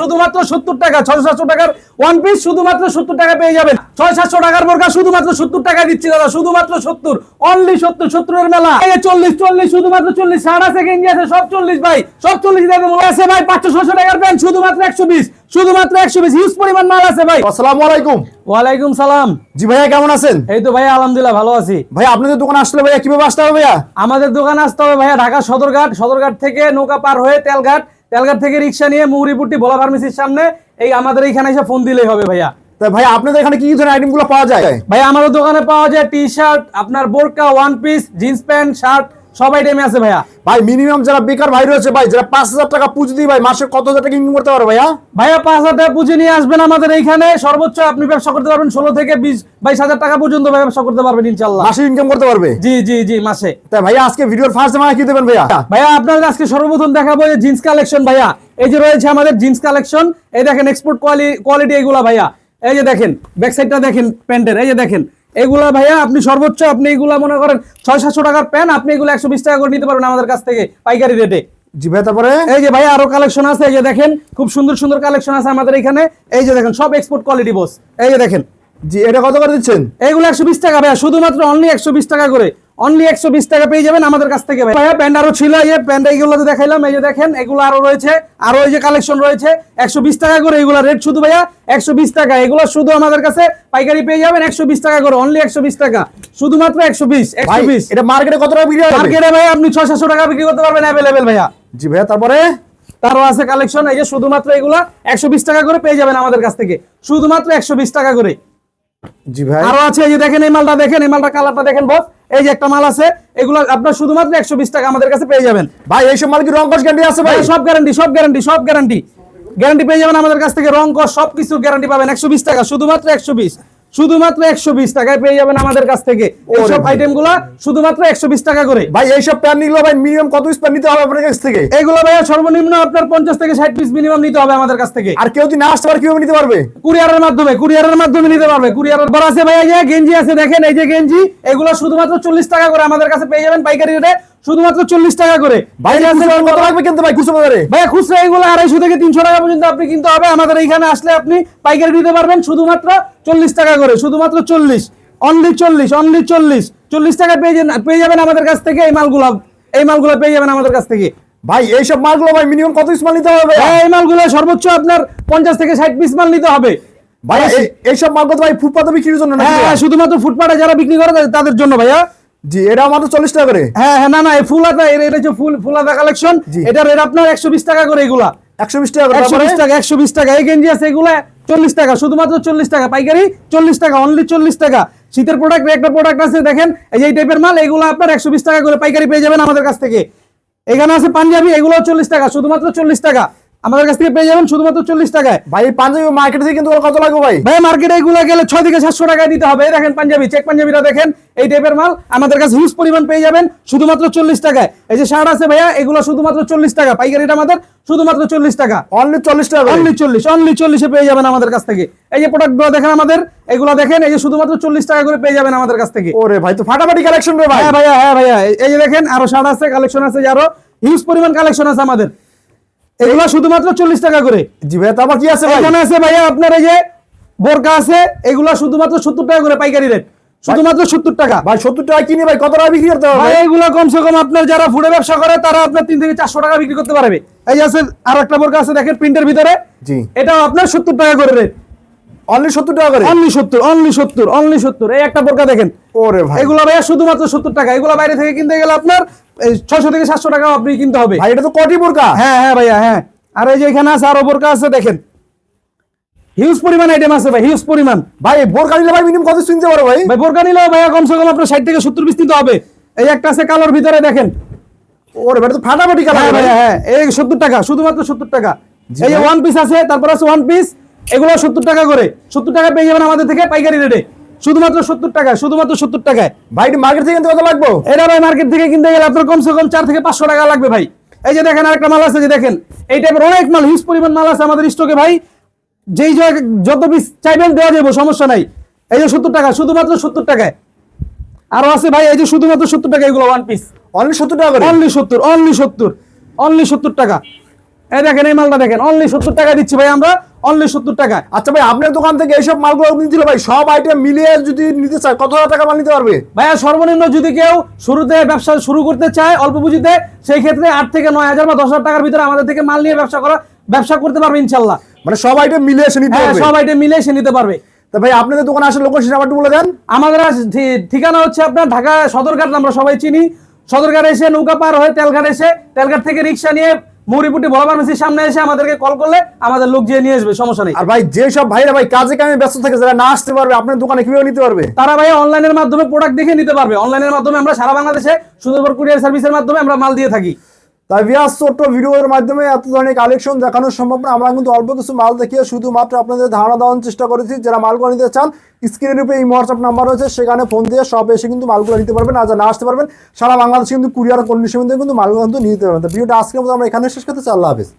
শুধুমাত্র সত্তর টাকা ছয় সাতশো টাকার ওয়ান পিস শুধুমাত্র সত্তর টাকা পেয়ে যাবেন। ছয় সাতশো টাকার বোরকা শুধুমাত্র সত্তর টাকা দিচ্ছি দাদা শুধুমাত্র সত্তর। অনলি সত্তর সত্তরের মেলা। চল্লিশ চল্লিশ শুধুমাত্র চল্লিশ। সারা সেকেন্ড আছে সব চল্লিশ ভাই সব চল্লিশ আছে ভাই পাঁচশো ছশো টাকার প্যান্ট শুধুমাত্র একশো বিশ শুধুমাত্র একশো বিশ হিউজ পরিমাণ মাল আছে ভাই। আসসালামু আলাইকুম। ওয়ালাইকুম সালাম। জি ভাইয়া কেমন আছেন? এই তো ভাই আলহামদুলিল্লাহ ভালো আছি। ভাই আপনাদের দোকান আসলে ভাইয়া কীভাবে আসতে হবে ভাইয়া? আমাদের দোকান আসতে হবে ভাইয়া ঢাকা সদরঘাট সদরঘাট থেকে নৌকা পার হয়ে তেলঘাট। তেলঘাট থেকে রিক্সা নিয়ে মুহুরিপুটি ভোলা ফার্মেসির সামনে এই আমাদের এইখানে এসে ফোন দিলেই হবে ভাইয়া। ভাই আপনাদের এখানে কি কি ধরনের আইটেমগুলো পাওয়া যায়? ভাই আমাদের দোকানে পাওয়া যায় টি শার্ট আপনার বোরকা one piece jeans pant shirt সব আইটেমে আছে ভাইয়া। ভাই মিনিমাম যারা বেকার ভাই রয়েছে ভাই যারা পাঁচ হাজার টাকা পুঁজি দিয়ে ভাই মাসে কত হাজার টাকা ইনকাম করতে পারে ভাইয়া? ভাইয়া পাঁচ হাজার টাকা পুঁজি নিয়ে আসবেন আমাদের এইখানে। সর্বোচ্চ আপনি ব্যবসা করতে পারবেন ষোলো থেকে বিশ বাইশ হাজার টাকা পর্যন্ত ব্যবসা করতে পারবেন ইনশাল্লাহ মাসে ইনকাম করতে পারবে? জি জি জি মাসে। তাই ভাইয়া আজকে ভিডিওর ফার্স্ট জামা কি দেবেন ভাইয়া? ভাইয়া আপনাদের আজকে সর্বপ্রথম দেখাবো যে জিন্স কালেকশন ভাইয়া। এই যে রয়েছে আমাদের জিন্স কালেকশন এই দেখেন এক্সপোর্ট কোয়ালিটি এগুলা ভাইয়া। এই যে দেখেন ব্যাক সাইডটা দেখেন প্যান্টের এই যে দেখেন এগুলা ভাইয়া আপনি সর্বোচ্চ আপনি এগুলা মনে করেন ছয় সাতশো টাকার প্যান্ট আপনি এগুলো একশো বিশ টাকা করে নিতে পারবেন আমাদের কাছ থেকে পাইকারি রেটে জি ভাই তারপরে? এই যে ভাইয়া আরও কালেকশন আছে এই যে দেখেন খুব সুন্দর সুন্দর কালেকশন আছে আমাদের এখানে। এই যে দেখেন সব এক্সপোর্ট কোয়ালিটি বস এই যে দেখেন। জি এটা কত করে দিচ্ছেন? এগুলো একশো বিশ টাকা ভাইয়া শুধুমাত্র অনলি একশো বিশ টাকা করে। অনলি একশো বিশ টাকা পেয়ে যাবেন আমাদের কাছ থেকে। ভাইয়া প্যান্ট আরও ছিল এই প্যান্ট এইগুলো দেখাইলাম এই যে দেখেন এগুলো আরও রয়েছে আরও এই যে কালেকশন রয়েছে একশো বিশ টাকা করে এগুলো রেট শুধু ভাইয়া একশো বিশ টাকা। এগুলো শুধু আমাদের কাছে পাইকারি পেয়ে যাবেন একশো বিশ টাকা করে অনলি একশো বিশ টাকা। শুধুমাত্র একশো বিশ একশো বিশ। এটা মার্কেটে কত টাকা বিক্রি মার্কেটে ভাই আপনি ছয় সাতশো টাকা বিক্রি করতে পারবেন অ্যাভেলেবেল ভাইয়া। জি ভাইয়া তারপরে? তারও আছে কালেকশন এই যে শুধুমাত্র এগুলা একশো বিশ টাকা করে পেয়ে যাবেন আমাদের কাছ থেকে। শুধুমাত্র একশো বিশ টাকা করে। জি ভাই। আরও আছে এই যে দেখেন এই মালটা দেখেন এই মালটা কালারটা দেখেন বস এই যে একটা মাল আছে এগুলো আপনার শুধুমাত্র একশো বিশ টাকা আমাদের কাছে পেয়ে যাবেন। ভাই এইসব মাল কি রং কস গ্যারান্টি আছে ভাই? ভাই সব গ্যারান্টি সব গ্যারান্টি সব গ্যারান্টি গ্যারান্টি পেয়ে যাবেন আমাদের কাছ থেকে রং কস সব কিছু গ্যারান্টি পাবেন একশো বিশ টাকা শুধুমাত্র একশো বিশ। শুধুমাত্র একশো বিশ টাকায় পেয়ে যাবেন আমাদের কাছ থেকে। এইসব ভাই। আইটেমগুলা শুধুমাত্র একশো বিশ টাকা করে। ভাই এইসব প্যান্ট নিগুলো ভাই মিনিমাম কত পিস নিতে হবে আপনার কাছ থেকে? এগুলো ভাইয়া সর্বনিম্ন আপনার পঞ্চাশ থেকে ষাট পিস মিনিমাম নিতে হবে আমাদের কাছ থেকে। আর কেউ যদি না আসতে পারে কীভাবে নিতে পারবে? কুরিয়ারের মাধ্যমে কুরিয়ারের মাধ্যমে নিতে পারবে। কুরিয়ারের বড় আছে ভাই এই যে গেঞ্জি আছে দেখেন এই যে গেঞ্জি এগুলো শুধুমাত্র চল্লিশ টাকা করে আমাদের কাছে পেয়ে যাবেন পাইকারি রেটে শুধুমাত্র চল্লিশ টাকা করে। কত লাগবে কিনতে ভাই? খুচরা বাজারে? ভাইয়া খুচরা এগুলো আড়াইশো থেকে তিনশো টাকা পর্যন্ত আপনি কিনতে হবে। আমাদের এইখানে আসলে আপনি পাইকারি দিতে পারবেন শুধুমাত্র চল্লিশ টাকা করে। শুধুমাত্র চল্লিশ। অনলি চল্লিশ অনলি চল্লিশ। চল্লিশ টাকা পেয়ে পেয়ে যাবেন আমাদের কাছ থেকে এই মালগুলো। এই মালগুলো পেয়ে যাবেন আমাদের কাছ থেকে। ভাই এইসব মালগুলো ভাই মিনিমাম কত পিস মাল নিতে হবে এই মালগুলো সর্বোচ্চ আপনার পঞ্চাশ থেকে ষাট পিস মাল নিতে হবে। ভাই এই- এইসব মালগুলো তো ভাই ফুটপাতে বিক্রির জন্য হ্যাঁ শুধুমাত্র ফুটপাতে যারা বিক্রি করে তাদের জন্য ভাইয়া। জি এটা মাত্র চল্লিশ টাকা করে? হ্যাঁ হ্যাঁ না না এই ফুলাতা এর এটা হচ্ছে ফুল ফুলাতা কালেকশন। এটা রেট আপনার একশো বিশ টাকা করে এগুলা। একশো বিশ টাকা একশো বিশ টাকা একশো বিশ টাকা। এই গেঞ্জি আছে এগুলা চল্লিশ টাকা শুধুমাত্র চল্লিশ টাকা। পাইকারি চল্লিশ টাকা অনলি চল্লিশ টাকা। শীতের প্রোডাক্ট একটা প্রোডাক্ট আছে দেখেন এই যে এই টাইপের মাল এগুলো আপনার একশো বিশ টাকা করে পাইকারি পেয়ে যাবেন আমাদের কাছ থেকে। এখানে আছে পাঞ্জাবি এগুলো চল্লিশ টাকা শুধুমাত্র চল্লিশ টাকা। আমাদের কাছ থেকে পেয়ে যাবেন শুধুমাত্র চল্লিশ টাকায়। ভাই পাঞ্জাবি মার্কেট থেকে কিন্তু কত লাগবে ভাই? ভাই মার্কেটে এগুলো গেলে ছয় থেকে সাতশো টাকায় দিতে হবে। দেখেন পাঞ্জাবি চেক পাঞ্জাবিটা দেখেন। এই টাইপের মাল আমাদের কাছে হিউজ পরিমাণ পেয়ে যাবেন শুধুমাত্র চল্লিশ টাকায়। এই যে শার্ট আছে ভাইয়া এগুলো শুধুমাত্র চল্লিশ টাকা। পাইকারিটা আমাদের শুধুমাত্র চল্লিশ টাকা। অনলি চল্লিশ টাকা অনলি চল্লিশ অনলি চল্লিশে পেয়ে যাবেন আমাদের কাছ থেকে। এই যে প্রোডাক্টগুলো দেখেন আমাদের এগুলো দেখেন এই যে শুধুমাত্র চল্লিশ টাকা করে পেয়ে যাবেন আমাদের কাছ থেকে। ওরে ভাই তো ফাটাফাটি কালেকশন রে ভাই। হ্যাঁ ভাইয়া হ্যাঁ ভাইয়া। এই- যে দেখেন আরও শার্ট আছে কালেকশন আছে আরও হিউজ পরিমাণ কালেকশন আছে আমাদের। এগুলো শুধুমাত্র চল্লিশ টাকা করে। জি ভাই তারপর কি আছে এখানে আছে ভাইয়া আপনার এই যে বোরকা আছে এগুলো শুধুমাত্র সত্তর টাকা করে পাইকারি রেট শুধুমাত্র সত্তর টাকা। ভাই সত্তর টাকা কিনে ভাই কত টাকা বিক্রি করতে ভাই? এগুলো কমসে কম আপনার যারা ফুডে ব্যবসা করে তারা আপনার তিন থেকে চারশো টাকা বিক্রি করতে পারবে। এই আছে আর একটা বোরকা আছে দেখেন প্রিন্টের ভিতরে। জি। এটাও আপনার সত্তর টাকা করে রেট অনলি সত্তর টাকা করে? অনলি সত্তর অনলি সত্তর অনলি সত্তর। এই একটা বোরকা দেখেন। ওরে ভাই। এগুলো ভাইয়া শুধুমাত্র সত্তর টাকা। এগুলো বাইরে থেকে কিনতে গেলে আপনার থেকে সাতশো টাকা আপনি কিনতে হবে। ভাই এটা তো কটি বোরকা? হ্যাঁ হ্যাঁ ভাইয়া হ্যাঁ। আর এই যে এখানে আছে আরও বোরকা আছে দেখেন। হিউজ পরিমাণ আইটেম আছে ভাই হিউজ পরিমাণ। ভাই বোরকা নিলে ভাই মিনিমাম কত শুনতে পারো ভাই? বোরকা কমসে কম আপনার ষাট থেকে সত্তর পিস নিতে হবে। এই একটা আছে কালোর ভিতরে দেখেন। ওরে ভাই তো ফাটাফাটি হ্যাঁ হ্যাঁ এই সত্তর টাকা শুধুমাত্র সত্তর টাকা। জি এই যে ওয়ান পিস আছে তারপর আছে ওয়ান পিস এগুলো সত্তর টাকা করে। সত্তর টাকা পেয়ে যাবেন আমাদের থেকে পাইকারি রেটে শুধুমাত্র সত্তর টাকা শুধুমাত্র সত্তর টাকায়। ভাই মার্কেট থেকে কিনতে কত লাগবে? এটা ভাই মার্কেট থেকে কিনতে গেলে আপনার কমসে কম চার থেকে পাঁচশো টাকা লাগবে ভাই। এই যে দেখেন আরেকটা মাল আছে যে দেখেন এই টাইপের অনেক মাল হিউজ পরিমাণ মাল আছে আমাদের স্টকে ভাই। যেই জায়গায় যত পিস চাইবেন দেওয়া যাব সমস্যা নাই। এই যে সত্তর টাকা শুধুমাত্র সত্তর টাকায়। আরও আছে ভাই এই যে শুধুমাত্র সত্তর টাকা এগুলো ওয়ান পিস অনলি সত্তর টাকা অনলি সত্তর অনলি সত্তর অনলি সত্তর টাকা। এই দেখেন এই মালটা দেখেন অনলি সত্তর টাকা দিচ্ছি ভাই আমরা অনলি সত্তর টাকা আচ্ছা ভাই আপনার দোকান থেকে এইসব মালগুলো নিয়েছিল ভাই সব আইটেম মিলিয়ে যদি নিতে চায় কত হাজার টাকা মাল নিতে পারবে? ভাইয়া সর্বনিম্ন যদি কেউ শুরুতে ব্যবসা শুরু করতে চায় অল্প পুঁজিতে সেই ক্ষেত্রে আট থেকে নয় হাজার বা দশ হাজার টাকার ভিতরে আমাদের থেকে মাল নিয়ে ব্যবসা করা ব্যবসা করতে পারবে ইনশাল্লাহ। মানে সব আইটেম মিলিয়ে এসে নিতে হ্যাঁ পারবে? সব আইটেম মিলে সে নিতে পারবে। তা ভাই আপনাদের দোকানে আসলে লোকেশন আবার বলে দেন। আমাদের ঠিকানা হচ্ছে আপনার ঢাকা সদরঘাট আমরা সবাই চিনি। সদরঘাট এসে নৌকা পার হয়ে তেলঘাট এসে তেলঘাট থেকে রিক্সা নিয়ে মৌরিপুটি বড় ফার্মেসির সামনে এসে আমাদেরকে কল করলে আমাদের লোক গিয়ে নিয়ে আসবে সমস্যা নেই। আর ভাই যেসব ভাইরা ভাই কাজে কামে ব্যস্ত থাকে যারা না আসতে পারবে আপনার দোকানে কীভাবে নিতে পারবে? তারা ভাই অনলাইনের মাধ্যমে প্রোডাক্ট দেখে নিতে পারবে। অনলাইনের মাধ্যমে আমরা সারা বাংলাদেশে সুন্দরবন কুরিয়ার সার্ভিসের মাধ্যমে আমরা মাল দিয়ে থাকি। তাই বিয়াস ছোট্ট ভিডিওর মাধ্যমে এত ধরনের কালেকশন দেখানো সম্ভব না। আমরা কিন্তু অল্প কিছু মাল দেখিয়ে শুধুমাত্র আপনাদের ধারণা দেওয়ার চেষ্টা করেছি, যারা মালগুলো নিতে চান স্ক্রিনের উপরে এই হোয়াটসঅ্যাপ নাম্বার রয়েছে, সেখানে ফোন দিয়ে সব এসে কিন্তু মালগুলো নিতে পারবেন, আর যারা না আসতে পারবেন, সারা বাংলাদেশে কিন্তু কুরিয়ার কন্ডিশন কিন্তু মালগুলো কিন্তু নিতে পারবেন। তো ভিডিওটা আজকের মতো আমরা এখানে শেষ করতে চাই, আল্লাহ হাফিজ।